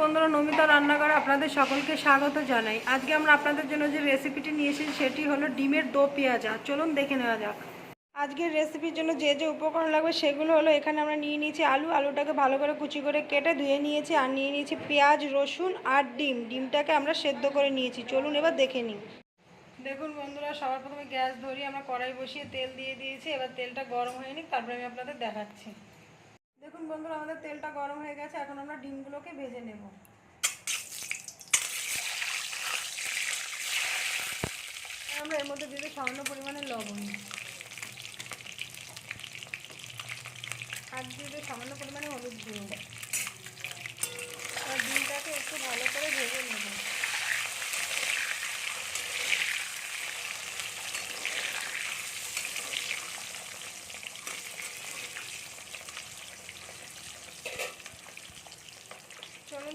বন্ধুরা, নমিতা রান্নাঘরে আপনাদের সকলকে স্বাগত জানাই। আজকে আমরা আপনাদের জন্য যে রেসিপিটি নিয়ে এসেছি, সেটি হলো ডিমের দো পেঁয়াজা। চলুন দেখে নেওয়া যাক। আজকের রেসিপির জন্য যে যে উপকরণ লাগবে, সেগুলো হলো এখানে আমরা নিয়ে নিয়েছি আলু। আলুটাকে ভালো করে কুচি করে কেটে ধুয়ে নিয়েছি আর নিয়ে নিয়েছি পেঁয়াজ, রসুন আর ডিম। ডিমটাকে আমরা সেদ্ধ করে নিয়েছি। চলুন এবার দেখে নিই। দেখুন বন্ধুরা, সবার প্রথমে গ্যাস ধরিয়ে আমরা কড়াই বসিয়ে তেল দিয়ে দিয়েছি। এবার তেলটা গরম হয়ে নিক তারপরে আমি আপনাদের দেখাচ্ছি। দেখুন বন্ধুরা, আমাদের তেলটা গরম হয়ে গেছে, এখন আমরা ডিমগুলোকে ভেজে নেব। আমরা এর মধ্যে দিয়ে সামান্য পরিমাণে লবণ। আর দিয়ে সামান্য পরিমাণে হলুদ গুঁড়ো। ডিমটাকে একটু ভালো করে ভেজে নেব।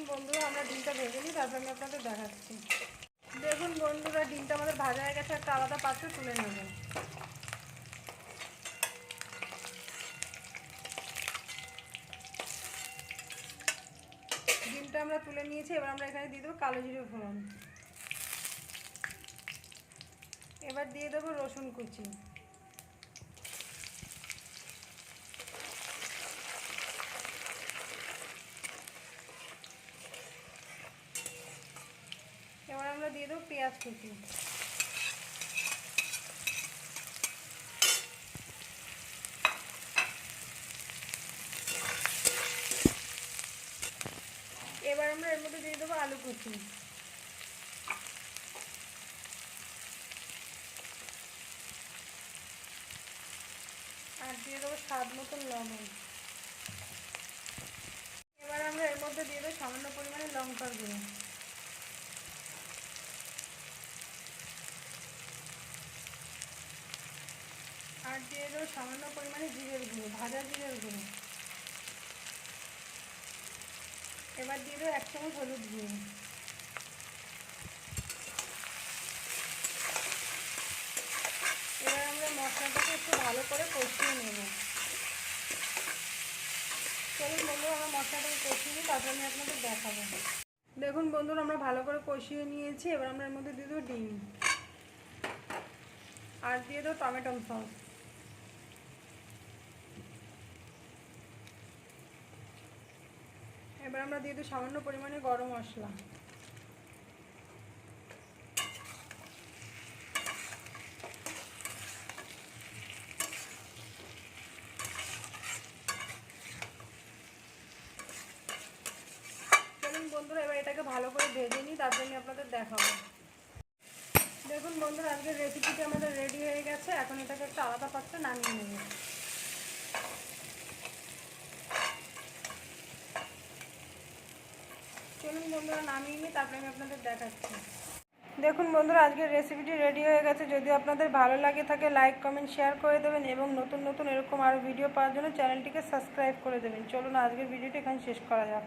চলুন বন্ধুরা, আমরা ডিমটা ভেজে নিই, তারপর আমি আপনাদের দেখাচ্ছি। দেখুন বন্ধুরা, ডিমটা আমাদের ভাজা হয়ে গেছে, একটা আলাদা পাত্রে তুলে নেব। ডিমটা আমরা তুলে নিয়েছি, এবার আমরা এখানে দিয়ে দেবো কালো জিরে ফোড়ন। এবার দিয়ে দেবো রসুন কুচি এবার আমরা দিয়ে দেবো পেঁয়াজ কুচি। এবার আমরা এর মধ্যে দিয়ে দেবো আলু কুচি। আর দিয়ে দেবো স্বাদ মতন লবণ। এবার আমরা এর মধ্যে দিয়ে দেবো সামান্য পরিমাণে লঙ্কার গুঁড়ো। আর দিয়ে দেবো সামান্য পরিমাণে জিরের গুঁড়ো, ভাজা জিরের গুঁড়ো। এবার দিয়ে দেবো এক চামচ হলুদ গুঁড়ো। এবার আমরা মশলাটাকে একটু ভালো করে কষিয়ে নেব। চলুন বন্ধুরা, আমরা মশলাটাকে কষিয়ে নিই, তারপর আমি আপনাদের দেখাবো। দেখুন বন্ধুরা, আমরা ভালো করে কষিয়ে নিয়েছি। এবার আমরা এর মধ্যে দিয়ে দেবো ডিম। আর দিয়ে দেবো টমেটো সস। এবার আমরা দিয়ে দিই সামান্য পরিমাণে গরম মশলা। বন্ধুরা, এবার এটাকে ভালো করে ভেজে নিই তারপরে আমি আপনাদের দেখাবো। দেখুন বন্ধুরা, আজকের রেসিপিটি আমাদের রেডি হয়ে গেছে, এখন এটাকে একটা আলাদা পাত্রে নামিয়ে নেব চলুন বন্ধুরা, নামিয়ে নিই তারপরে আমি আপনাদের দেখাচ্ছি। দেখুন বন্ধুরা, আজকের রেসিপিটি রেডি হয়ে গেছে। যদি আপনাদের ভালো লাগে থাকে লাইক কমেন্ট শেয়ার করে দেবেন এবং নতুন নতুন এরকম আরও ভিডিও পাওয়ার জন্য চ্যানেলটিকে সাবস্ক্রাইব করে দেবেন। চলুন আজকের ভিডিওটি এখানে শেষ করা যাক।